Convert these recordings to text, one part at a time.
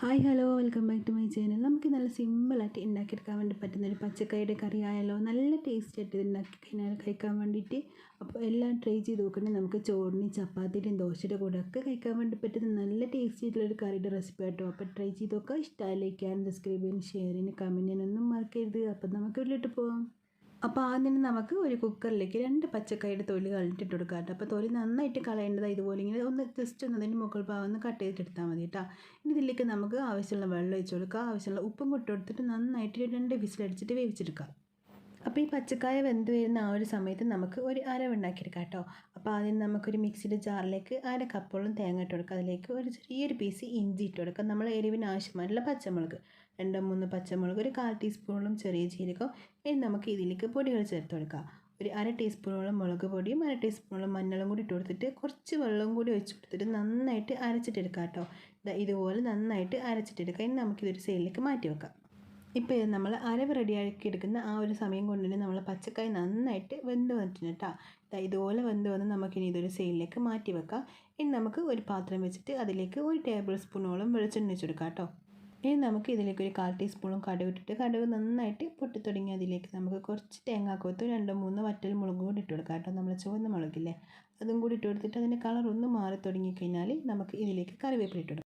Hi hello welcome back to my channel നമുക്ക് നല്ല സിമ്പിളായിട്ട് ഉണ്ടാക്കിയെടുക്കാൻ വേണ്ടി പറ്റുന്ന ഒരു പച്ചക്കറിയുടെ കറി ആയാലോ നല്ല ടേസ്റ്റ് ആയിട്ട് ഉണ്ടാക്കി കഴിഞ്ഞാൽ കഴിക്കാൻ വേണ്ടിയിട്ട് അപ്പോൾ എല്ലാം ട്രൈ ചെയ്ത് നോക്കണേ നമുക്ക് ചോറിന് ചപ്പാത്തിയുടെയും ദോശയുടെ കൂടെ ഒക്കെ കഴിക്കാൻ വേണ്ടി പറ്റുന്ന നല്ല ടേസ്റ്റ് ആയിട്ടുള്ള ഒരു കറിയുടെ റെസിപ്പി ആട്ടോ. അപ്പോൾ ട്രൈ ചെയ്ത് നോക്കുക. ഇഷ്ടമായി ഇഷ്ടമായില്ലേക്കാൻ സബ്സ്ക്രൈബ് ചെയ്യാനും ഷെയർ ചെയ്യാനും കമന്റ് ചെയ്യാനൊന്നും മറക്കരുത്. അപ്പം നമുക്ക് വീട്ടിലിട്ട് പോവാം. അപ്പോൾ ആദ്യം നമുക്ക് ഒരു കുക്കറിലേക്ക് രണ്ട് പച്ചക്കായുടെ തൊലി കളഞ്ഞിട്ട് കൊടുക്കാം കേട്ടോ അപ്പോൾ തൊലി നന്നായിട്ട് കളയേണ്ടത് ഇതുപോലെ ഇങ്ങനെ ഒന്ന് ജസ്റ്റ് ഒന്ന് അതിന്റെ മുകൾ ഭാഗം ഒന്ന് കട്ട് ചെയ്തിട്ടെടുത്താൽ മതി കേട്ടോ. ഇനി ഇതിലേക്ക് നമുക്ക് ആവശ്യമുള്ള വെള്ളം ഒഴിച്ച് കൊടുക്കുക ആവശ്യമുള്ള ഉപ്പും കൊട്ട് കൊടുത്തിട്ട് നന്നായിട്ട് രണ്ട് വിസിലടിച്ചിട്ട് വേവിച്ചെടുക്കാം. അപ്പോൾ ഈ പച്ചക്കായ വെന്ത് വരുന്ന ആ ഒരു സമയത്ത് നമുക്ക് ഒരു അരവുണ്ടാക്കിയെടുക്കാം കേട്ടോ. അപ്പോൾ ആദ്യം നമുക്കൊരു മിക്സിയുടെ ജാറിലേക്ക് അര കപ്പോളം തേങ്ങ ഇട്ട് കൊടുക്കുക. അതിലേക്ക് ഒരു ചെറിയൊരു പീസ് ഇഞ്ചി ഇട്ട് കൊടുക്കുക. നമ്മൾ എരിവിന് ആവശ്യമായിട്ടുള്ള പച്ചമുളക് രണ്ടോ മൂന്ന് പച്ചമുളക് ഒരു കാൽ ടീസ്പൂണോളം ചെറിയ ജീരകം ഇനി നമുക്ക് ഇതിലേക്ക് പൊടികൾ ചേർത്ത് കൊടുക്കുക. ഒരു അര ടീസ്പൂണോളം മുളക് പൊടിയും അര ടീസ്പൂണോളം മഞ്ഞളും കൂടി ഇട്ട് കൊടുത്തിട്ട് കുറച്ച് വെള്ളവും കൂടി ഒഴിച്ച് കൊടുത്തിട്ട് നന്നായിട്ട് അരച്ചിട്ടെടുക്കാം കേട്ടോ. ഇതുപോലെ നന്നായിട്ട് അരച്ചിട്ടെടുക്കാം ഇനി നമുക്കിതൊരു സൈഡിലേക്ക് മാറ്റി വെക്കാം. ഇപ്പോൾ നമ്മൾ അരവ് റെഡിയാക്കി എടുക്കുന്ന ആ ഒരു സമയം കൊണ്ട് തന്നെ നമ്മൾ പച്ചക്കായ നന്നായിട്ട് വെന്ത് വന്നിട്ടുണ്ട് കേട്ടോ ഇതുപോലെ വെന്ത് വന്ന് നമുക്കിനി ഇതൊരു സെയിലിലേക്ക് മാറ്റി വെക്കാം. ഇനി നമുക്ക് ഒരു പാത്രം വെച്ചിട്ട് അതിലേക്ക് ഒരു ടേബിൾ സ്പൂണോളം വെളിച്ചെണ്ണ വെച്ച് കൊടുക്കാം കേട്ടോ ഇനി നമുക്ക് ഇതിലേക്ക് ഒരു കാൽ ടീസ്പൂണും കടുക് ഇട്ടിട്ട് കടുക് നന്നായിട്ട് പൊട്ടി തുടങ്ങി അതിലേക്ക് നമുക്ക് കുറച്ച് തേങ്ങാക്കൊത്ത് രണ്ടോ മൂന്നോ വറ്റൽ മുളകും കൂടി ഇട്ട് കൊടുക്കാം കേട്ടോ നമ്മൾ ചുവന്ന മുളകില്ലേ. അതും കൂടി ഇട്ട് കൊടുത്തിട്ട് അതിന്റെ കളർ ഒന്ന് മാറി തുടങ്ങി കഴിഞ്ഞാൽ നമുക്ക് ഇതിലേക്ക് കറിവേപ്പില കൊടുക്കാം.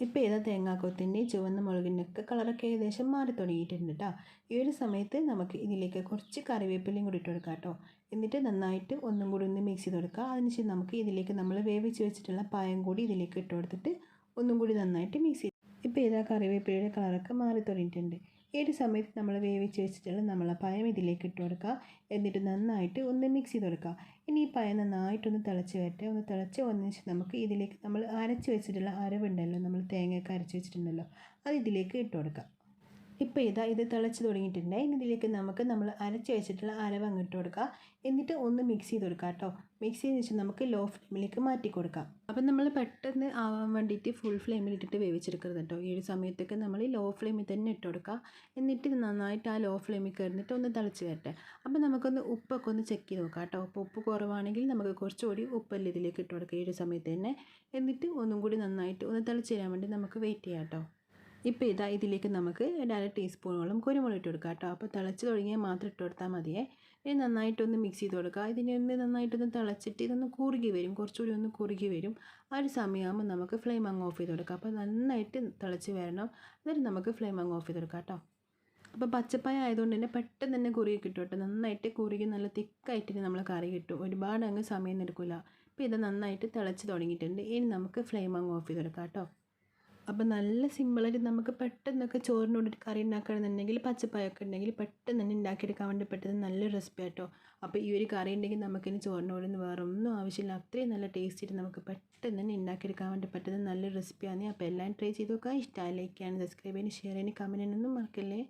ഇപ്പോൾ ഏതാ തേങ്ങാക്കൊത്തിന്റെ ചുവന്ന മുളകിന്റെയൊക്കെ കളറൊക്കെ ഏകദേശം മാറി തുടങ്ങിയിട്ടുണ്ട് കേട്ടോ ഈ ഒരു സമയത്ത് നമുക്ക് ഇതിലേക്ക് കുറച്ച് കറിവേപ്പിലയും കൂടി ഇട്ട് കൊടുക്കാം കേട്ടോ എന്നിട്ട് നന്നായിട്ട് ഒന്നും കൂടി ഒന്ന് മിക്സ് ചെയ്ത് കൊടുക്കുക അതിനുശേഷം നമുക്ക് ഇതിലേക്ക് നമ്മൾ വേവിച്ച് വെച്ചിട്ടുള്ള പായം കൂടി ഇതിലേക്ക് ഇട്ട് കൊടുത്തിട്ട് ഒന്നും കൂടി നന്നായിട്ട് മിക്സ് ചെയ്ത് ഇപ്പോൾ ഏതാ കറിവേപ്പിലയുടെ കളറൊക്കെ മാറി തുടങ്ങിയിട്ടുണ്ട്. ഒരു സമയത്ത് നമ്മൾ വേവിച്ച് വെച്ചിട്ടുള്ള നമ്മളെ പഴം ഇതിലേക്ക് ഇട്ട് കൊടുക്കുക. എന്നിട്ട് നന്നായിട്ട് ഒന്ന് മിക്സ് ചെയ്ത് കൊടുക്കുക. ഇനി ഈ പഴം നന്നായിട്ടൊന്ന് തിളച്ച് വരട്ടെ. ഒന്ന് തിളച്ച് വന്നതിന് നമുക്ക് ഇതിലേക്ക് നമ്മൾ അരച്ച് വെച്ചിട്ടുള്ള അരവുണ്ടല്ലോ. നമ്മൾ തേങ്ങയൊക്കെ അരച്ച് വെച്ചിട്ടുണ്ടല്ലോ. അത് ഇതിലേക്ക് ഇട്ട് കൊടുക്കാം ഇപ്പോൾ ഇതാ ഇത് തിളച്ച് തുടങ്ങിയിട്ടുണ്ട്. ഇനി ഇതിലേക്ക് നമുക്ക് നമ്മൾ അരച്ച് വെച്ചിട്ടുള്ള അരവ് അങ്ങോട്ട് കൊടുക്കുക എന്നിട്ട് ഒന്ന് മിക്സ് ചെയ്ത് കൊടുക്കുക കേട്ടോ. മിക്സ് ചെയ്ത് വെച്ചാൽ നമുക്ക് ലോ ഫ്ലെയിമിലേക്ക് മാറ്റി കൊടുക്കാം. അപ്പം നമ്മൾ പെട്ടെന്ന് ആവാൻ വേണ്ടിയിട്ട് ഫുൾ ഫ്ലെയിമിൽ ഇട്ടിട്ട് വേവിച്ചെടുക്കരുത് കേട്ടോ. ഈ ഒരു സമയത്തൊക്കെ നമ്മൾ ലോ ഫ്ലെയിമിൽ തന്നെ ഇട്ട് കൊടുക്കുക എന്നിട്ട് നന്നായിട്ട് ആ ലോ ഫ്ലെയിമിൽ കയറിന്നിട്ട് ഒന്ന് തിളച്ച് വരട്ടെ. അപ്പം നമുക്കൊന്ന് ഉപ്പൊക്കെ ഒന്ന് ചെക്ക് ചെയ്ത് നോക്കാം കേട്ടോ. അപ്പോൾ ഉപ്പ് കുറവാണെങ്കിൽ നമുക്ക് കുറച്ചുകൂടി ഉപ്പല്ല ഇതിലേക്ക് ഇട്ട് കൊടുക്കുക ഈ ഒരു സമയത്ത് തന്നെ. എന്നിട്ട് ഒന്നും കൂടി നന്നായിട്ട് ഒന്ന് തിളച്ച് തരാൻ വേണ്ടി നമുക്ക് വെയിറ്റ് ചെയ്യാം കേട്ടോ. ഇപ്പോൾ ഇതാ ഇതിലേക്ക് നമുക്ക് രണ്ട് ടീസ്പൂണോളം കുരുമുളക് ഇട്ട് കൊടുക്കുക കേട്ടോ. അപ്പോൾ തിളച്ച് തുടങ്ങിയാൽ മാത്രം ഇട്ട് കൊടുത്താൽ മതിയേ. ഇനി നന്നായിട്ടൊന്ന് മിക്സ് ചെയ്ത് കൊടുക്കുക. ഇതിനെ ഒന്ന് നന്നായിട്ടൊന്ന് തിളച്ചിട്ട് ഇതൊന്ന് കുറുകി വരും. കുറച്ചുകൂടി ഒന്ന് കുറുകി വരും. ആ ഒരു സമയമാകുമ്പോൾ നമുക്ക് ഫ്ലെയിം അങ്ങ് ഓഫ് ചെയ്ത് കൊടുക്കാം. അപ്പോൾ നന്നായിട്ട് തിളച്ച് വരണം. എന്നിട്ട് നമുക്ക് ഫ്ലെയിം അങ്ങ് ഓഫ് ചെയ്ത് കൊടുക്കാം കേട്ടോ. അപ്പോൾ പച്ചപ്പായ ആയതുകൊണ്ട് തന്നെ പെട്ടെന്ന് തന്നെ കുറുകി കിട്ടും കേട്ടോ. നന്നായിട്ട് കുറുകി നല്ല തിക്കായിട്ട് നമ്മൾ കറി കിട്ടും. ഒരുപാട് അങ്ങ് സമയം എടുക്കില്ല. അപ്പോൾ ഇത് നന്നായിട്ട് തിളച്ച് തുടങ്ങിയിട്ടുണ്ട്. ഇനി നമുക്ക് ഫ്ലെയിം അങ്ങ് ഓഫ് ചെയ്ത് കൊടുക്കാം കേട്ടോ. അപ്പോൾ നല്ല സിമ്പിളായിട്ട് നമുക്ക് പെട്ടെന്നൊക്കെ ചോറിനോട് കറി ഉണ്ടാക്കുകയാണെന്നുണ്ടെങ്കിൽ പച്ചപ്പായൊക്കെ ഉണ്ടെങ്കിൽ പെട്ടെന്ന് തന്നെ ഉണ്ടാക്കിയെടുക്കാൻ വേണ്ടി പറ്റുന്ന നല്ലൊരു റെസിപ്പി ആട്ടോ. അപ്പോൾ ഈ ഒരു കറി ഉണ്ടെങ്കിൽ നമുക്കിനി ചോറിനോട് വേറെ ഒന്നും ആവശ്യമില്ല. അത്രയും നല്ല ടേസ്റ്റിയിട്ട് നമുക്ക് പെട്ടെന്ന് തന്നെ ഉണ്ടാക്കിയെടുക്കാൻ വേണ്ടി പറ്റുന്ന നല്ലൊരു റെസിപ്പിയാണ് അപ്പോൾ എല്ലാം ട്രൈ ചെയ്ത് നോക്കുക. ഇഷ്ടമായി ലൈക്ക് ചെയ്യാനും സബ്സ്ക്രൈബ് ചെയ്യാനും ഷെയർ ചെയ്യാനും കമന്റ് ചെയ്യാനൊന്നും മറക്കല്ലേ?